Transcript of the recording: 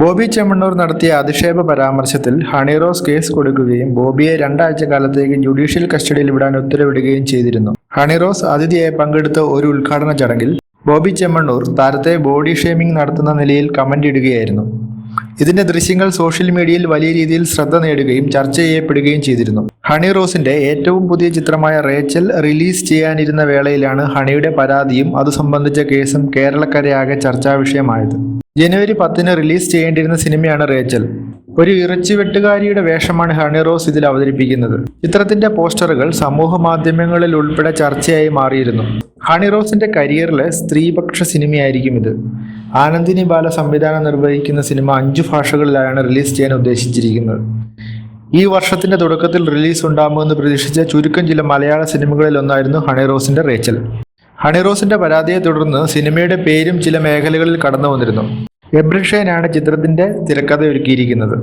ബോബി ചെമ്മണ്ണൂർ നടത്തിയ അധിക്ഷേപ പരാമർശത്തിൽ ഹണിറോസ് കേസ് കൊടുക്കുകയും ബോബിയെ രണ്ടാഴ്ച കാലത്തേക്ക് ജുഡീഷ്യൽ കസ്റ്റഡിയിൽ വിടാൻ ഉത്തരവിടുകയും ചെയ്തിരുന്നു. ഹണിറോസ് അതിഥിയായി പങ്കെടുത്ത ഒരു ഉദ്ഘാടന ചടങ്ങിൽ ബോബി ചെമ്മണ്ണൂർ താരത്തെ ബോഡി ഷേമിംഗ് നടത്തുന്ന നിലയിൽ കമന്റ് ഇടുകയായിരുന്നു. ഇതിന്റെ ദൃശ്യങ്ങൾ സോഷ്യൽ മീഡിയയിൽ വലിയ രീതിയിൽ ശ്രദ്ധ നേടുകയും ചർച്ച ചെയ്യപ്പെടുകയും ചെയ്തിരുന്നു. ഹണി റോസിന്റെ ഏറ്റവും പുതിയ ചിത്രമായ റേച്ചൽ റിലീസ് ചെയ്യാനിരുന്ന വേളയിലാണ് ഹണിയുടെ പരാതിയും അത് സംബന്ധിച്ച കേസും കേരളക്കരയാകെ ചർച്ചാ വിഷയമായത്. ജനുവരി പത്തിന് റിലീസ് ചെയ്യേണ്ടിരുന്ന സിനിമയാണ് റേച്ചൽ. ഒരു ഇറച്ചി ഇറച്ചിവെട്ടുകാരിയുടെ വേഷമാണ് ഹണി റോസ് ഇതിൽ അവതരിപ്പിക്കുന്നത്. ചിത്രത്തിന്റെ പോസ്റ്ററുകൾ സമൂഹ മാധ്യമങ്ങളിൽ ഉൾപ്പെടെ ചർച്ചയായി മാറിയിരുന്നു. ഹണി റോസിന്റെ കരിയറിലെ സ്ത്രീപക്ഷ സിനിമയായിരിക്കും ഇത്. ആനന്ദിനി ബാല സംവിധാനം നിർവഹിക്കുന്ന സിനിമ അഞ്ചു ഭാഷകളിലായാണ് റിലീസ് ചെയ്യാൻ ഉദ്ദേശിച്ചിരിക്കുന്നത്. ഈ വർഷത്തിന്റെ തുടക്കത്തിൽ റിലീസ് ഉണ്ടാകുമെന്ന് പ്രതീക്ഷിച്ച ചുരുക്കം ചില മലയാള സിനിമകളിൽ ഒന്നായിരുന്നു ഹണി റോസിന്റെ റേച്ചൽ. ഹണി റോസിന്റെ പരാതിയെ തുടർന്ന് സിനിമയുടെ പേരും ചില മേഖലകളിൽ കടന്നു വന്നിരുന്നു എബ്രിഷേനാണ് ചിത്രത്തിന്റെ തിരക്കഥ ഒരുക്കിയിരിക്കുന്നത്